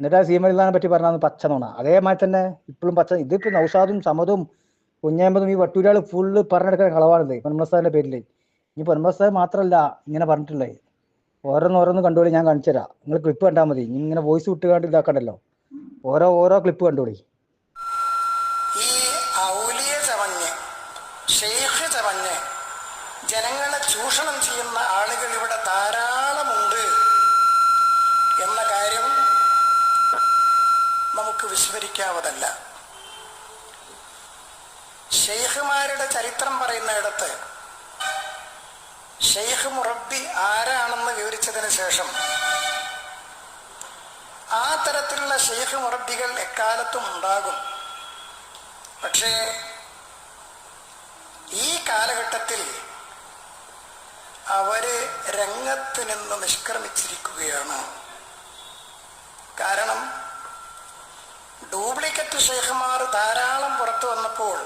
എന്നിട്ട് ആ സീമലിനെ പറ്റി പറഞ്ഞാൽ പച്ച നോണ അതേമാതിരി തന്നെ ഇപ്പോഴും പച്ച ഇതിപ്പോ നൗഷാദും സമതും കുഞ്ഞാമ്പതും ഈ വട്ടൂരാൾ ഫുള്ള് പറഞ്ഞെടുക്കുന്ന കളവാണിത്. പൊന്മസ്താദിന്റെ പേരിൽ ഇനി പൊന്മസ്താദ് മാത്രമല്ല ഇങ്ങനെ പറഞ്ഞിട്ടുള്ളത്. ഓരോന്ന് ഓരോന്ന് കണ്ടുപിടി ഞാൻ കാണിച്ചു തരാം നിങ്ങൾ ക്ലിപ്പ് കണ്ടാൽ മതി. ഇങ്ങനെ വോയിസ് വിട്ടുകാണ്ട് ഇതാക്കണ്ടല്ലോ. ഓരോ ഓരോ ക്ലിപ്പ് കണ്ടുപിടി. വിസ്മരിക്കാവതല്ല ഷെയ്ഖുമാരുടെ ചരിത്രം പറയുന്നിടത്ത് ഷെയ്ഖ് മുറബി ആരാണെന്ന് വിവരിച്ചതിന് ശേഷം ആ തരത്തിലുള്ള ഷെയ്ഖ് മുറബികൾ എക്കാലത്തും ഉണ്ടാകും. പക്ഷേ ഈ കാലഘട്ടത്തിൽ അവർ രംഗത്ത് നിന്ന് നിഷ്ക്രമിച്ചിരിക്കുകയാണ്. കാരണം ഡ്യൂപ്ലിക്കറ്റ് ഷെയ്ഖുമാർ ധാരാളം പുറത്തു വന്നപ്പോൾ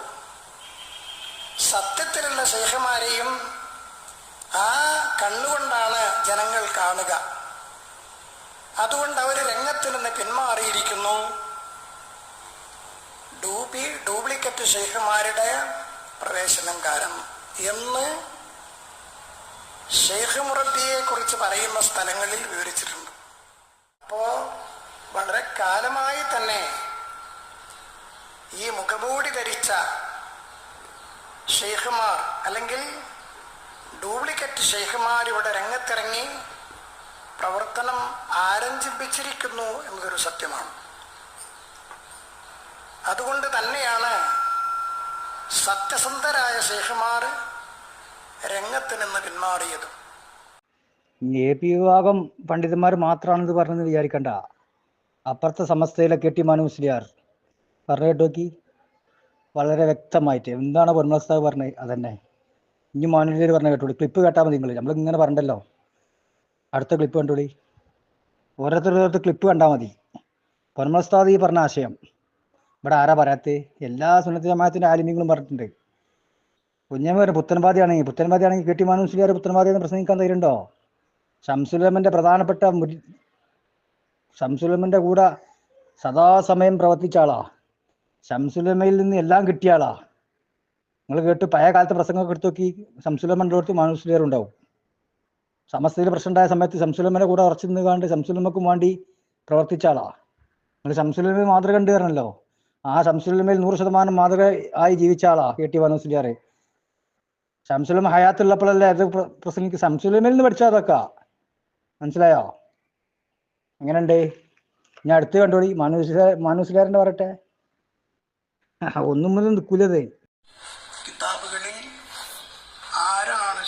സത്യത്തിലുള്ള ഷെയ്ഖുമാരെയും ആ കണ്ണുകൊണ്ടാണ് ജനങ്ങൾ കാണുക. അതുകൊണ്ട് അവർ രംഗത്ത് നിന്ന് പിന്മാറിയിരിക്കുന്നു. ഡൂബി ഡ്യൂപ്ലിക്കറ്റ് ഷെയ്ഖുമാരുടെ പ്രവേശനം കാരണം എന്ന് ഷെയ്ഖ് മുറബിയെ കുറിച്ച് പറയുന്ന സ്ഥലങ്ങളിൽ വിവരിച്ചിട്ടുണ്ട്. അപ്പോ വളരെ കാലമായി തന്നെ ഈ മുഖമൂടി ധരിച്ച ഷെയ്ഖുമാർ അല്ലെങ്കിൽ ഡ്യൂപ്ലിക്കറ്റ് ഷെയ്ഖുമാർ ഇവിടെ രംഗത്തിറങ്ങി പ്രവർത്തനം ആരംഭിച്ചിരിക്കുന്നു എന്നതൊരു സത്യമാണ്. അതുകൊണ്ട് തന്നെയാണ് സത്യസന്ധരായ ഷെയ്ഖുമാർ രംഗത്ത് നിന്ന് പിന്മാറിയത് എ പി വിഭാഗം പണ്ഡിതന്മാർ മാത്രമാണെന്ന് പറഞ്ഞെന്ന് വിചാരിക്കണ്ട. അപ്പുറത്തെ സമസ്തയിലെ കെ ടി മാനു മുസ്ലിയാർ. പറഞ്ഞു നോക്കി. വളരെ വ്യക്തമായിട്ട് എന്താണ് പൊന്മസ്താവ് പറഞ്ഞത് അതന്നെ. ഇനി മാനുലിയർ പറഞ്ഞ കേട്ടോളി ക്ലിപ്പ് കേട്ടാൽ മതി നിങ്ങൾ നമ്മൾ ഇങ്ങനെ പറഞ്ഞല്ലോ അടുത്ത ക്ലിപ്പ് കണ്ടോളി ഓരോരുത്തർ ക്ലിപ്പ് കണ്ടാൽ മതി. പൊന്മസ്താദ് ഈ പറഞ്ഞ ആശയം. ഇവിടെ ആരാ പറയാത്തത് എല്ലാ സുന്നത്തി ജമാഅത്തിന്റെ ആലിമ്യങ്ങളും പറഞ്ഞിട്ടുണ്ട്. കുഞ്ഞമ്മ പുത്തൻപാതിയാണെങ്കിൽ പുത്തൻപാതിയാണെങ്കിൽ കെ ടി മാനു മുസ്ലിയാർ പുത്തൻപാതി എന്ന് പ്രസംഗിക്കാൻ തരുന്നുണ്ടോ ഷംസുലമന്റെ പ്രധാനപ്പെട്ട ഷംസുലമന്റെ കൂടെ സദാസമയം പ്രവർത്തിച്ച ആളാ. ഷംസുലമയിൽ നിന്ന് എല്ലാം കിട്ടിയ ആളാ. നിങ്ങൾ കേട്ട് പഴയ കാലത്തെ പ്രസംഗമൊക്കെ എടുത്തു നോക്കി ഷംസുലമന്റെ അടുത്ത് മാനുസ്ലിയർ ഉണ്ടാവും. സമസ്തയിൽ പ്രശ്നം ഉണ്ടായ സമയത്ത് ശംസുലമ്മനെ കൂടെ ഉറച്ചു നിന്ന് കണ്ട് ശംസുലമ്മക്കും വേണ്ടി പ്രവർത്തിച്ച ആളാ. നിങ്ങൾ ഷംസുലമ മാതൃക കണ്ടു തരണല്ലോ ആ ശംസുലമ്മയിൽ നൂറ് ശതമാനം മാതൃക ആയി ജീവിച്ച ആളാ കെ ടി മാനുസ്ലിയാർ ഷംസുലമ ഹയാത്തുള്ളപ്പോഴല്ലേ അത് പ്ര- പ്രസംഗിക്ക് ശംസുലമ്മയിൽ നിന്ന് പഠിച്ചാൽ അതൊക്കെ. മനസ്സിലായോ? എങ്ങനെയുണ്ട്? ഞാൻ അടുത്ത് കണ്ടോളി. മാനുസ്ലിയാർ മാനുസ്ലിയാറിന്റെ പറയട്ടെ. ഒന്നും മുതൽ നിൽക്കൂലതേ ആരാണ്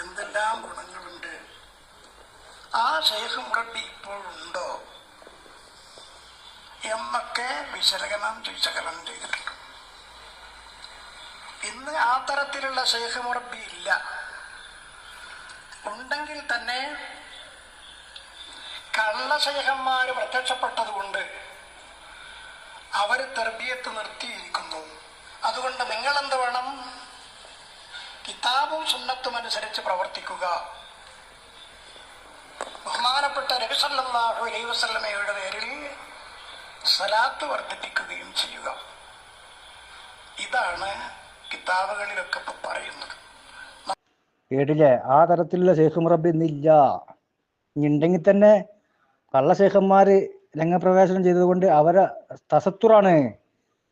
എന്തെല്ലാം ഗുണങ്ങളുണ്ട്? ആ ഷെയ്ഖ് മുറബി ഇപ്പോഴുണ്ടോ എന്നൊക്കെ വിശകലനം വിശകലനം ചെയ്തിട്ടുണ്ട്. ഇന്ന് ആ തരത്തിലുള്ള മുറബി ഇല്ല. ഉണ്ടെങ്കിൽ തന്നെ കള്ളശേഖന്മാര് പ്രത്യക്ഷപ്പെട്ടതുകൊണ്ട് അവർ തെർബിയത്ത് നിർത്തിയിരിക്കുന്നു. അതുകൊണ്ട് നിങ്ങൾ എന്ത് വേണം? കിതാബും സുന്നത്തും അനുസരിച്ച് പ്രവർത്തിക്കുക. ബഹുമാനപ്പെട്ട രവിസല്ലാഹു അലൈ വസല്ലമയുടെ പേരിൽ സലാത്ത് വർദ്ധിപ്പിക്കുകയും ചെയ്യുക. ഇതാണ് കിതാബുകളിലൊക്കെ ഇപ്പൊ പറയുന്നത്. കേട്ടില്ലേ? ആ തരത്തിലുള്ള ഷെയ്ഖ് മുറബി ഇന്നില്ല ഇനി ഉണ്ടെങ്കിൽ തന്നെ കള്ള ഷെയ്ഖന്മാര് രംഗപ്രവേശനം ചെയ്തതുകൊണ്ട് അവരെ തസത്തുറാണ്.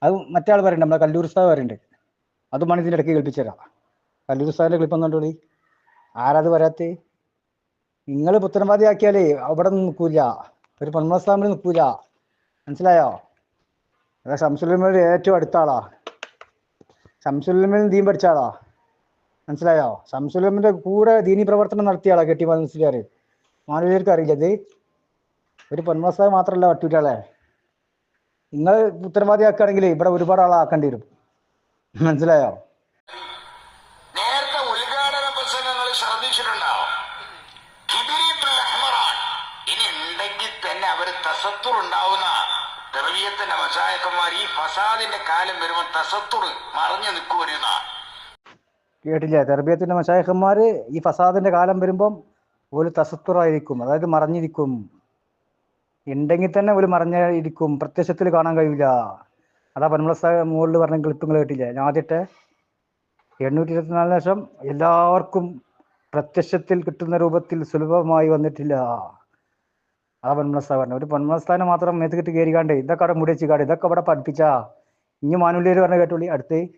അത് മറ്റേ ആൾ പറയുന്നുണ്ട് നമ്മളെ കല്ലൂർ ഉസ്താദ് പറയണ്ട്. അത് ഇതിന്റെ ഇടയ്ക്ക് കേൾപ്പിച്ചു തരാം കല്ലൂർ ഉസ്താദിന്റെ ക്ലിപ്പ് ഒന്നുണ്ടോളി ആരാത് വരാത്തെ നിങ്ങൾ പുത്തനവാദി ആക്കിയാലേ അവിടെ നിന്ന് നിൽക്കൂല. ഒരു പന്മസ്ലാമിൽ നിൽക്കൂല. മനസ്സിലായോ? അതാ ഷംസുലമയുടെ ഏറ്റവും അടുത്താളാ ആളാ. ഷംസുലമിൽ ദീൻ പഠിച്ചാളാ മനസ്സിലായോ? ശംസുലിമിന്റെ കൂടെ ദീനി പ്രവർത്തനം നടത്തിയാളാ കെട്ടി മനസ്സിലാറ് മാനവീയർക്ക് അറിയില്ല ഇത്. ഒരു പൊന്മസാവ് മാത്രല്ല വട്ടൂറ്റാളെ നിങ്ങൾ ഉത്തരവാദിയാക്കുകയാണെങ്കിൽ ഇവിടെ ഒരുപാട് ആളെ ആക്കേണ്ടി വരും. മനസ്സിലായോ? നേരത്തെ ഉദ്ഘാടന പ്രസംഗങ്ങൾ ശ്രദ്ധിച്ചിട്ടുണ്ടാവും. കിബിരിത്തുൽ അഹ്മറാൻ. ഇനി ഉണ്ടെങ്കിൽ തന്നെ അവർ തസത്തുർ ഉണ്ടാവുന്ന മസായക്കന്മാർ ഈ ഫസാദിന്റെ കാലം വരുമ്പോൾ തസത്തുർ മറഞ്ഞു നിൽക്കുവരുന്ന കേട്ടില്ലേ? തെർബിയത്തിന്റെ മഷായഖന്മാര് ഈ ഫസാദിന്റെ കാലം വരുമ്പം ഒരു തസത്തുറായിരിക്കും. അതായത് മറഞ്ഞിരിക്കും. ഉണ്ടെങ്കിൽ തന്നെ ഒരു മറഞ്ഞിരിക്കും പ്രത്യക്ഷത്തിൽ കാണാൻ കഴിയില്ല. അതാ പന്മള മുകളിൽ പറഞ്ഞ ക്ലിപ്പുകൾ കേട്ടില്ല? ഞാൻ ആദ്യത്തെ എണ്ണൂറ്റി ഇരുപത്തിനാല് ലക്ഷം എല്ലാവർക്കും പ്രത്യക്ഷത്തിൽ കിട്ടുന്ന രൂപത്തിൽ സുലഭമായി വന്നിട്ടില്ല. അതാ പന്മളസ്ഥ പറഞ്ഞു ഒരു പന്മളസ്ഥാനം മാത്രം മേത്ത് കിട്ടി കയറിക്കാണ്ട് ഇതൊക്കെ അവിടെ മുടി കാട് ഇതൊക്കെ അവിടെ പഠിപ്പിച്ച. ഇനി മാനുള്ളിയർ പറഞ്ഞ കേട്ടോളി അടുത്ത്.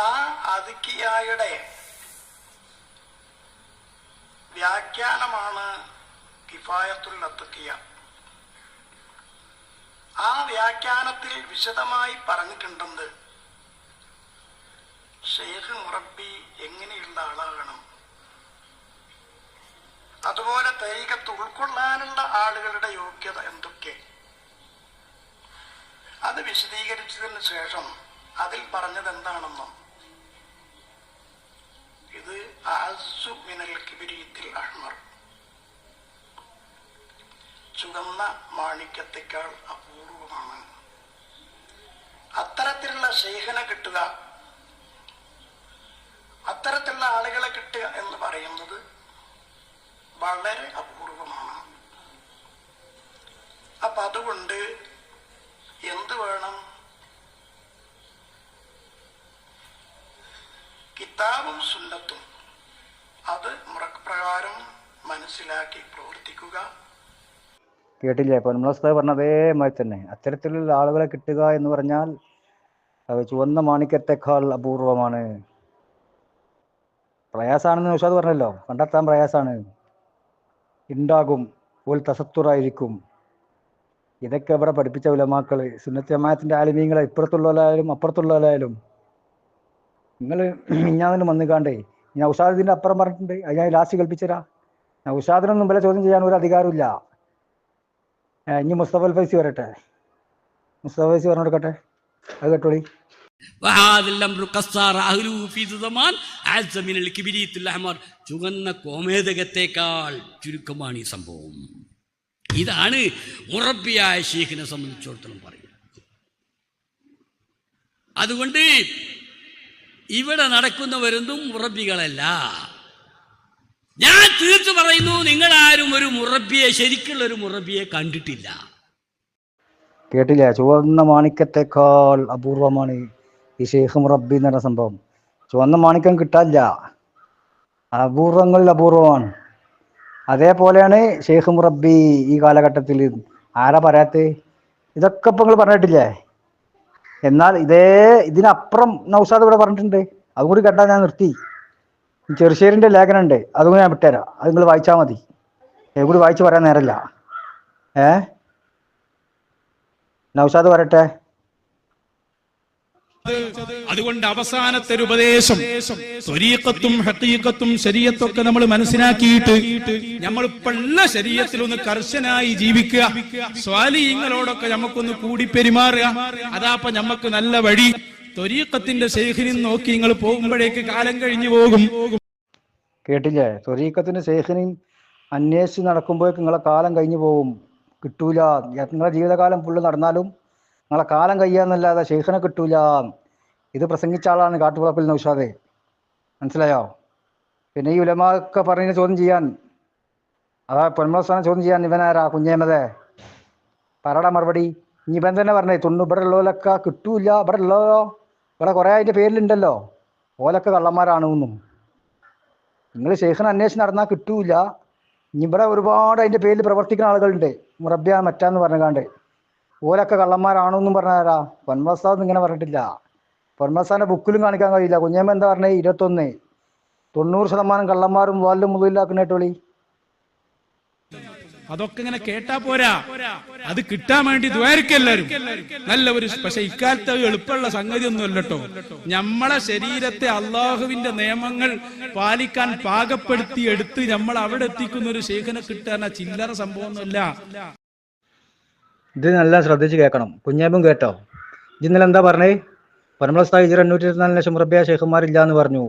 ആ അതിക്കിയായുടെ കിഫായത്തുൽ അത്തക്കിയ ആ വ്യാഖ്യാനത്തിൽ വിശദമായി പറഞ്ഞിട്ടുണ്ടെന്ന് ഷെയ്ഖ് മുറബി എങ്ങനെയുള്ള ആളാകണം. അതുപോലെ തൈകത്ത് ഉൾക്കൊള്ളാനുള്ള ആളുകളുടെ യോഗ്യത എന്തൊക്കെ? അത് വിശദീകരിച്ചതിന് ശേഷം അതിൽ പറഞ്ഞത് എന്താണെന്നും. ഇത് ആസു മിനൽ കിബിരീത്തിൽ അഹ്മർ. ചുവന്ന മാണിക്യത്തെക്കാൾ അപൂർവമാണ്. അത്തരത്തിലുള്ള ശേഖന കിട്ടുക അത്തരത്തിലുള്ള ആളുകളെ കിട്ടുക എന്ന് പറയുന്നത് വളരെ അപൂർവമാണ്. അപ്പൊ അതുകൊണ്ട് എന്ത് വേണം? കിതാബും സുന്നത്തും. അത് മുറപ്രകാരം മനസ്സിലാക്കി പ്രവർത്തിക്കുക. കേട്ടില്ലേ? പൊന്മുളസ്ഥ പറഞ്ഞ അതേമാതിരി തന്നെ. അത്തരത്തിലുള്ള ആളുകളെ കിട്ടുക എന്ന് പറഞ്ഞാൽ ചുവന്ന മാണിക്യത്തെക്കാൾ അപൂർവമാണ്. പ്രയാസാണെന്ന് നൗഷാദ് പറഞ്ഞല്ലോ. കണ്ടെത്താൻ പ്രയാസാണ്. ഉണ്ടാകും ഒരു തസത്തുറായിരിക്കും. ഇതൊക്കെ ഇവിടെ പഠിപ്പിച്ച ഉലമാക്കൾ സുന്നത്ത് ജമാഅത്തിന്റെ ആലിമീങ്ങളെ ഇപ്പുറത്തുള്ളവരായാലും അപ്പുറത്തുള്ളവരായാലും. നിങ്ങൾ ഇഞ്ഞാതിന് വന്നുകാണ്ടേ ഞാൻ ഉഷാദിന്റെ അപ്പുറം പറഞ്ഞിട്ടുണ്ട്. അത് ഞാൻ ലാസ്റ്റ് കൽപ്പിച്ചരാ നൗഷാദിനൊന്നും വില ചോദ്യം ചെയ്യാൻ ഒരു അധികാരമില്ല ഇനി മുസ്തഫൽ ഫൈസി വരട്ടെ. മുസ്തഫ ഫൈസി പറഞ്ഞു കൊടുക്കട്ടെ? അത് കേട്ടോളി. ചുവന്ന കോമേതകത്തെക്കാൾ ചുരുക്കമാണ് ഈ സംഭവം. ഇതാണ് മുറബിയായ ഷീഖിനെ സംബന്ധിച്ചിടത്തോളം പറയുക അതുകൊണ്ട് ഇവിടെ നടക്കുന്നവരൊന്നും ഉറപ്പികളല്ല മുറബികളല്ല ഞാൻ തീർത്തു പറയുന്നു നിങ്ങൾ ആരും ഒരു മുറബിയെ ശരിക്കുള്ള ഒരു മുറബിയെ കണ്ടിട്ടില്ല. കേട്ടില്ല? ചുവന്ന മാണിക്കത്തെക്കാൾ അപൂർവമാണ് ഈ ഷെയ്ഖ് മുറബി എന്ന സംഭവം. ചുവന്ന മാണിക്കം കിട്ടാനില്ല. അപൂർവങ്ങളിൽ അപൂർവമാണ്. അതേപോലെയാണ് ഷെയ്ഖ് മുറബി ഈ കാലഘട്ടത്തിൽ ആരാ പറയാത്ത? ഇതൊക്കെ ഇപ്പൊ നിങ്ങൾ പറഞ്ഞിട്ടില്ലേ? എന്നാൽ ഇതേ ഇതിനപ്പുറം നൗസാദ് ഇവിടെ പറഞ്ഞിട്ടുണ്ട്. അതും കൂടി കേട്ടാൽ ഞാൻ നിർത്തി. ചെറുശ്ശേരിന്റെ ലേഖനം ഉണ്ട് അതും ഞാൻ വിട്ടുതരാം. അത് നിങ്ങൾ വായിച്ചാൽ മതി. എവിടെ വായിച്ച് പറയാൻ നേരമില്ല. ഏ നൗഷാദ് പറയട്ടെ. അതുകൊണ്ട് അവസാനത്തെ ഒരു ഉപദേശം. ത്വരീക്കത്തും ഹക്കീക്കത്തും ശരീരത്തൊക്കെ നമ്മൾ മനസ്സിലാക്കിയിട്ട് നമ്മൾ ഉള്ള ശരീരത്തിൽ ഒന്ന് കർശനായി ജീവിക്കുക. സ്വാലീങ്ങളോടൊക്കെ നമുക്കൊന്ന് കൂടി പെരുമാറുക. അതാപ്പ നമുക്ക് നല്ല വഴി. ത്വരീക്കത്തിന്റെ ശേഖരിൽ നോക്കി നിങ്ങൾ പോകുമ്പോഴേക്ക് കാലം കഴിഞ്ഞു പോകും. കേട്ടില്ലേ? തൊരീക്കത്തിന്റെ ശേഖനെയും അന്വേഷിച്ച് നടക്കുമ്പോഴേക്ക് നിങ്ങളെ കാലം കഴിഞ്ഞു പോകും. കിട്ടൂല. നിങ്ങളെ ജീവിതകാലം ഫുള്ള് നടന്നാലും നിങ്ങളെ കാലം കഴിയാന്നല്ലാതെ ശേഖനെ കിട്ടൂല. ഇത് പ്രസംഗിച്ച ആളാണ് കാട്ടുപുളപ്പിൽ നൗഷാദെ മനസ്സിലായോ? പിന്നെ ഈ ഉലമാക്കെ പറഞ്ഞ ചോദ്യം ചെയ്യാൻ. അതാ പൊന്മസ്ഥാനം ചോദ്യം ചെയ്യാൻ ഇവനാരാ കുഞ്ഞേമതെ? പറടാ മറുപടി. ഇനി ഇവൻ തന്നെ പറഞ്ഞേ തൊണ്ണു ഇവിടെ ഉള്ളവരൊക്കെ കിട്ടൂല ഇവിടെ ഉള്ളവരോ? ഇവിടെ കുറേ അതിന്റെ പേരിലുണ്ടല്ലോ. ഓലൊക്കെ കള്ളന്മാരാണെന്നും. നിങ്ങൾ ശേഖന അന്വേഷണം നടന്നാൽ കിട്ടൂല. ഇവിടെ ഒരുപാട് അതിന്റെ പേരിൽ പ്രവർത്തിക്കുന്ന ആളുകളുണ്ട്. മുറബ്യ മറ്റാന്ന് പറഞ്ഞുകാണ്ട്. ഓലൊക്കെ കള്ളന്മാരാണെന്നും പറഞ്ഞാരാ? പൊന്മസാദ് ഇങ്ങനെ പറഞ്ഞിട്ടില്ല. പൊന്മസാന്റെ ബുക്കിലും കാണിക്കാൻ കഴിയില്ല. കുഞ്ഞമ്മ എന്താ പറഞ്ഞേ? ഇരുപത്തൊന്ന്. തൊണ്ണൂറ് ശതമാനം കള്ളന്മാരും വാലും മുതലാക്കുന്നേട്ടോളി അതൊക്കെ ഇങ്ങനെ കേട്ടാ പോരാ. അത് കിട്ടാൻ വേണ്ടി ദ്വാരക്കെല്ലാരും നല്ല ഒരു പക്ഷെ ഇക്കാലത്ത് എളുപ്പമുള്ള സംഗതി ഒന്നും അല്ലട്ടോ. നമ്മളെ ശരീരത്തെ അള്ളാഹുവിന്റെ നിയമങ്ങൾ പാലിക്കാൻ പാകപ്പെടുത്തി എടുത്ത് നമ്മൾ അവിടെ എത്തിക്കുന്ന ഒരു ശേഖന കിട്ടാൻ ചില്ലറ സംഭവമൊന്നുമല്ല. ഇത് നല്ല ശ്രദ്ധിച്ച് കേൾക്കണം. കുഞ്ഞാമ്പും കേട്ടോ. ഇന്നലെ എന്താ പറഞ്ഞേ? പൊന്മളസ്ഥാ ഇജർ എണ്ണൂറ്റി ഇരുപത്തിനാല് ലക്ഷം ഷെയ്ഖുമാരില്ല എന്ന് പറഞ്ഞു.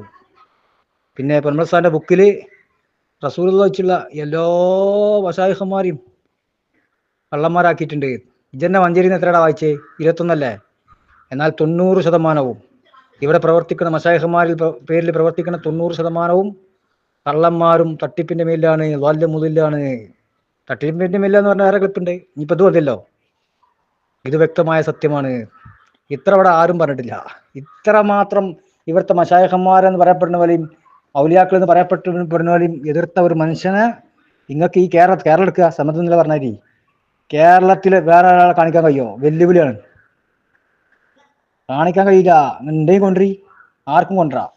പിന്നെ പരമസ്ഥാന്റെ ബുക്കിൽ റസൂൽ വെച്ചുള്ള എല്ലാ വസായിഹന്മാരെയും കള്ളന്മാരാക്കിയിട്ടുണ്ട്. ഇജന്നെ മഞ്ചേരിന്ന് എത്രയാണ് വായിച്ചേ? ഇരുപത്തൊന്നല്ലേ? എന്നാൽ തൊണ്ണൂറ് ശതമാനവും. ഇവിടെ പ്രവർത്തിക്കുന്ന മസാഹിഹന്മാരിൽ പേരിൽ പ്രവർത്തിക്കുന്ന തൊണ്ണൂറ് ശതമാനവും കള്ളന്മാരും തട്ടിപ്പിന്റെ മേലാണ് വാല്യം മുതലാണ് തട്ടിപ്പിന്റെ മേല എന്ന് പറഞ്ഞാൽ വേറെ ക്ലിപ്പുണ്ട്. ഇനിയിപ്പോ ഇതും അതല്ലോ ഇത് വ്യക്തമായ സത്യമാണ്. ഇത്ര ഇവിടെ ആരും പറഞ്ഞിട്ടില്ല. ഇത്ര മാത്രം ഇവിടുത്തെ മഷായഹന്മാരെന്ന് പറയപ്പെടുന്ന പോലെയും ഔലിയാക്കൾ എന്ന് പറയപ്പെട്ട പോലെയും എതിർത്ത ഒരു മനുഷ്യനെ നിങ്ങൾക്ക് ഈ കേരള കേരളം എടുക്കുക സമത്വനില പറഞ്ഞാൽ കേരളത്തിൽ വേറെ ഒരാളെ കാണിക്കാൻ കഴിയോ വെല്ലുവിളിയാണ്. കാണിക്കാൻ കഴിയില്ല. ഉണ്ടെങ്കിൽ കൊണ്ടുവരി. ആർക്കും കൊണ്ടുവരാ.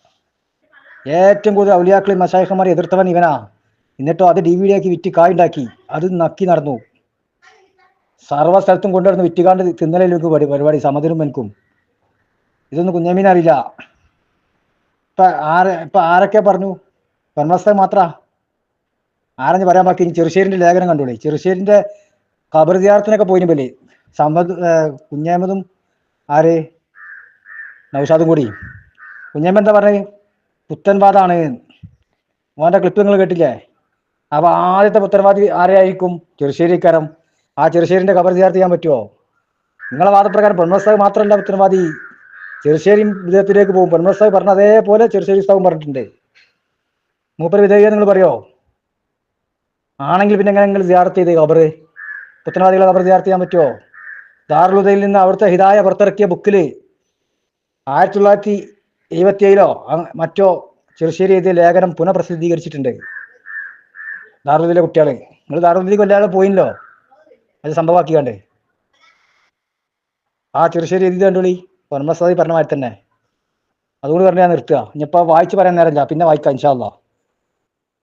ഏറ്റവും കൂടുതൽ ഔലിയാക്കളെയും മഷായഹന്മാരെ എതിർത്തവൻ ഇവനാ. എന്നിട്ടോ അത് ഡി വി ഡി ആക്കി വിറ്റ് കായുണ്ടാക്കി. അത് നക്കി നടന്നു. സർവ സ്ഥലത്തും കൊണ്ടുവരുന്ന വിറ്റുകാണ്ട് തിന്നലേക്ക് പരി പരിപാടി സമതിനും എനിക്കും. ഇതൊന്നും കുഞ്ഞമ്മീനെ അറിയില്ല. ഇപ്പൊ ആരെ ഇപ്പൊ ആരൊക്കെ പറഞ്ഞു? പെൺമസ്ത മാത്ര? ആരെന്ന് പറയാൻ ബാക്കി? ചെറുശ്ശേരിന്റെ ലേഖനം കണ്ടോളി ചെറുശ്ശേരിന്റെ ഖബർ ദിയാറത്തിനൊക്കെ പോയിന് പോലെ സമദ് കുഞ്ഞാമതും ആര്? നൗഷാദും കൂടി. കുഞ്ഞമ്മ എന്താ പറഞ്ഞത് പുത്തൻവാദാണ്. മോന്റെ ക്ലിപ്പ് നിങ്ങൾ കേട്ടില്ലേ? അപ്പൊ ആദ്യത്തെ പുത്തൻവാദി ആരെയായിരിക്കും? ചെറുശ്ശേരിക്കാരം ആ ചെറുശ്ശേരിന്റെ ഖബർ ചെയ്യാൻ പറ്റുമോ നിങ്ങളെ വാദപ്രകാരം പെൺമസ്താവ് മാത്രമല്ല പുത്തൻവാദി. ചെറുശ്ശേരി വിധേയത്തിലേക്ക് പോകും. പരമ സാഹിബ് പറഞ്ഞ അതേപോലെ ചെറുശ്ശേരി സ്ഥാവും പറഞ്ഞിട്ടുണ്ട്. മൂപ്പർ വിധേയ നിങ്ങൾ പറയോ? ആണെങ്കിൽ പിന്നെ എങ്ങനെ നിങ്ങൾ സിയാർത്ത് ചെയ്ത് ഖബർ പുത്തനവാദികളെ ഖബർ സിയാർത്ത് ചെയ്യാൻ പറ്റുമോ ദാറുലുദയിൽ നിന്ന് അവിടുത്തെ ഹിതായ പുറത്തിറക്കിയ ബുക്കിൽ ആയിരത്തി തൊള്ളായിരത്തി എഴുപത്തി ഏഴിലോ മറ്റോ ചെറുശ്ശേരി എഴുതിയ ലേഖനം പുനഃപ്രസിദ്ധീകരിച്ചിട്ടുണ്ട്. ദാറുലുദിലെ കുട്ടികളെ. നിങ്ങൾ ദാറുലുദിക്ക് കൊല്ലാതെ പോയില്ലോ? അത് സംഭവമാക്കിയാണ്ട് ആ ചെറുശ്ശേരി എഴുതി കണ്ടോളി. പറഞ്ഞ മാതിരി തന്നെ. അതുകൊണ്ട് പറഞ്ഞ് ഞാൻ നിർത്തുക. ഇനിയിപ്പോ വായിച്ചു പറയാൻ നേരമില്ല പിന്നെ വായിക്കാം ഇൻഷാല്ല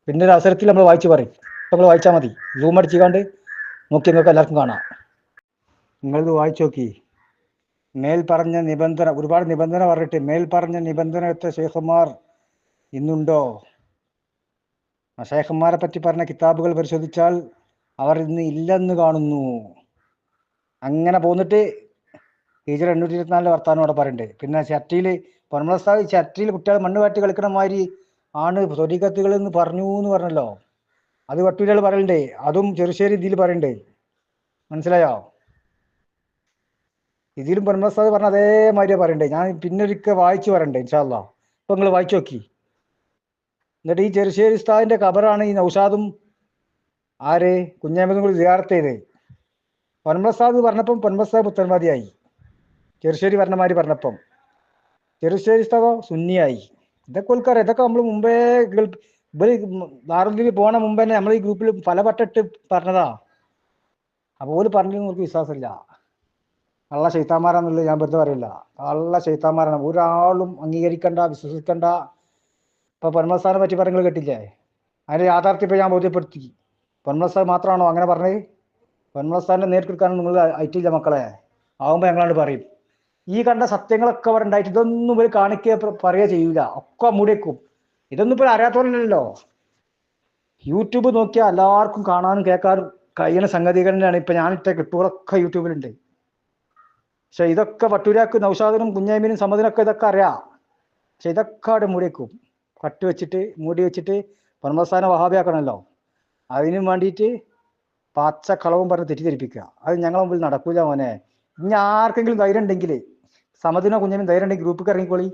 പിന്നെ ഒരു അവസരത്തിൽ നമ്മൾ വായിച്ചു പറയും. നമ്മൾ വായിച്ചാൽ മതി. സൂം അടിച്ചുകൊണ്ട് നോക്കി നിങ്ങൾക്ക് എല്ലാവർക്കും കാണാം. നിങ്ങളിത് വായിച്ചു നോക്കി. മേൽ പറഞ്ഞ നിബന്ധന ഒരുപാട് നിബന്ധന പറഞ്ഞിട്ട് മേൽ പറഞ്ഞ നിബന്ധനത്തെ ശേഖന്മാർ ഇന്നുണ്ടോ? ആ ഷേഖന്മാരെ പറ്റി പറഞ്ഞ കിതാബുകൾ പരിശോധിച്ചാൽ അവർ ഇന്ന് ഇല്ലെന്ന് കാണുന്നു. അങ്ങനെ പോന്നിട്ട് ടീച്ചർ എണ്ണൂറ്റി ഇരുപത്തിനാലിലെ വർത്താനം അവിടെ പറയുന്നുണ്ട് പിന്നെ ചട്ടിയിൽ പൊന്മളസ്ഥാവ് ചട്ടിയിൽ കുട്ടികൾ മണ്ണ് വാട്ടി കളിക്കണ മാതിരി ആണ് സ്വരീകത്തുകൾ എന്ന് പറഞ്ഞു എന്ന് പറഞ്ഞല്ലോ. അത് വട്ടൂരികൾ പറയണ്ടേ അതും ചെറുശ്ശേരി ഇതിൽ പറയണ്ടേ. മനസ്സിലായോ? ഇതിലും പൊന്മളസ്ഥാവ് പറഞ്ഞ അതേമാതിരിയാ പറയണ്ടേ. ഞാൻ പിന്നൊരിക്കൽ വായിച്ചു പറയണ്ടേ ഇൻഷാല്ലോ ഇപ്പൊ നിങ്ങൾ വായിച്ചു നോക്കി. എന്നിട്ട് ഈ ചെറുശ്ശേരി ഉസ്താദിന്റെ ഖബറാണ് ഈ നൗഷാദും ആര്? കുഞ്ഞാമതും കൂടി വിചാരത്തേത് പൊന്മസാദ് പറഞ്ഞപ്പം പൊന്മസാദ് പുത്തൻവാദിയായി ചെറുശ്ശേരി ഭരണമാര് പറഞ്ഞപ്പം. ചെറുശ്ശേരി ഉസ്താദോ സുന്നിയായി. ഇതൊക്കെ ഉൾക്കാറ് ഇതൊക്കെ നമ്മൾ മുമ്പേ ഇവർ ദാറുദ്ദീനിൽ പോണ മുമ്പ് തന്നെ നമ്മൾ ഈ ഗ്രൂപ്പിൽ പല വട്ടിട്ട് പറഞ്ഞതാ. അപ്പോൾ ഓൽ പറഞ്ഞൊന്നും അവർക്ക് വിശ്വാസമില്ല. കള്ള ശൈത്താമാരാന്നുള്ളത് ഞാൻ വെറുതെ പറയില്ല. കള്ള ശൈത്താമാരാണ് ഒരാളും അംഗീകരിക്കണ്ട വിശ്വസിക്കണ്ട. ഇപ്പൊ പരമസ്ഥാനെ പറ്റി പറഞ്ഞു കേട്ടില്ലേ? അതിന്റെ യാഥാർത്ഥ്യം ഇപ്പൊ ഞാൻ ബോധ്യപ്പെടുത്തി. പൊന്മസ്ഥാൻ മാത്രമാണോ അങ്ങനെ പറഞ്ഞത്? പൊന്മസ്ഥാനെ നേരിട്ടെടുക്കാനും നിങ്ങൾ അയറ്റില്ല മക്കളെ. ആവുമ്പോ ഞങ്ങളാണ്ട് പറയും. ഈ കണ്ട സത്യങ്ങളൊക്കെ അവർ ഉണ്ടായിട്ട് ഇതൊന്നും ഇവർ കാണിക്കുക പറയുക ചെയ്യൂല. ഒക്കെ മൂടിയേക്കും ഇതൊന്നും ഇപ്പോൾ അറിയാത്തവരല്ലോ യൂട്യൂബ് നോക്കിയാൽ എല്ലാവർക്കും കാണാനും കേൾക്കാനും കഴിയുന്ന സംഗതികൾ തന്നെയാണ് ഇപ്പൊ ഞാനിട്ട ക്ലിപ്പുകളൊക്കെ യൂട്യൂബിലുണ്ട്. പക്ഷെ ഇതൊക്കെ വട്ടൂരാക്ക് നൗഷാദിനും കുഞ്ഞൈമീനും സമ്മതിനൊക്കെ ഇതൊക്കെ അറിയാം. പക്ഷെ ഇതൊക്കെ അവിടെ മൂടിയേക്കും കട്ട് വെച്ചിട്ട് മൂടി വെച്ചിട്ട് പരമസ്ഥാന വഹാബിയാക്കണമല്ലോ അതിനും വേണ്ടിയിട്ട് പച്ച കളവും പറഞ്ഞ് തെറ്റിദ്ധരിപ്പിക്കുക. അത് ഞങ്ങളെ മുമ്പിൽ നടക്കൂല മോനെ. ഇനി ആർക്കെങ്കിലും ധൈര്യം ഉണ്ടെങ്കിൽ സമതിനോ കുഞ്ഞിനും ധൈര്യം ഉണ്ടെങ്കിൽ ഗ്രൂപ്പിൽ ഇറങ്ങിക്കോളി.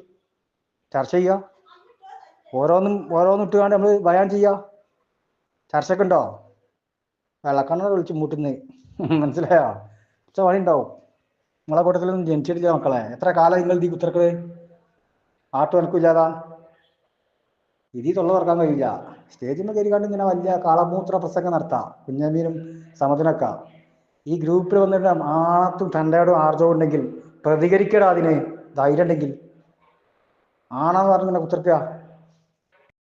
ചർച്ച ചെയ്യുക ഓരോന്നും ഓരോന്നും ഇട്ടുകൊണ്ട് നമ്മൾ ബയാൻ ചെയ്യുക ചർച്ചയൊക്കെ ഉണ്ടോ? വെള്ളക്കണ്ണ വിളിച്ച് മൂട്ടുന്ന്. മനസ്സിലായോ? ഉച്ച പണി ഉണ്ടാവും. നിങ്ങളെ കൂട്ടത്തിലൊന്നും ജനിച്ചിട്ടില്ല മക്കളെ. എത്ര കാലം നിങ്ങൾ ഈ കുത്തിറക്കത് ആട്ടു എനക്കില്ലാതാ ഇതി തൊള്ള തുറക്കാൻ കഴിയില്ല. സ്റ്റേജിൽ കയറി കണ്ട് ഇങ്ങനെ വലിയ കാളമൂത്ര പ്രസംഗം നടത്താം. കുഞ്ഞമീനും സമതിനൊക്കെ. ഈ ഗ്രൂപ്പിൽ വന്നിട്ട് ആണത്തും തണ്ടയോടും ആർജവും ഉണ്ടെങ്കിൽ പ്രതികരിക്കടാ അതിന്. ധൈര്യം ഉണ്ടെങ്കിൽ ആണെന്ന് പറഞ്ഞ് ഇങ്ങനെ കുത്തിർക്കുക.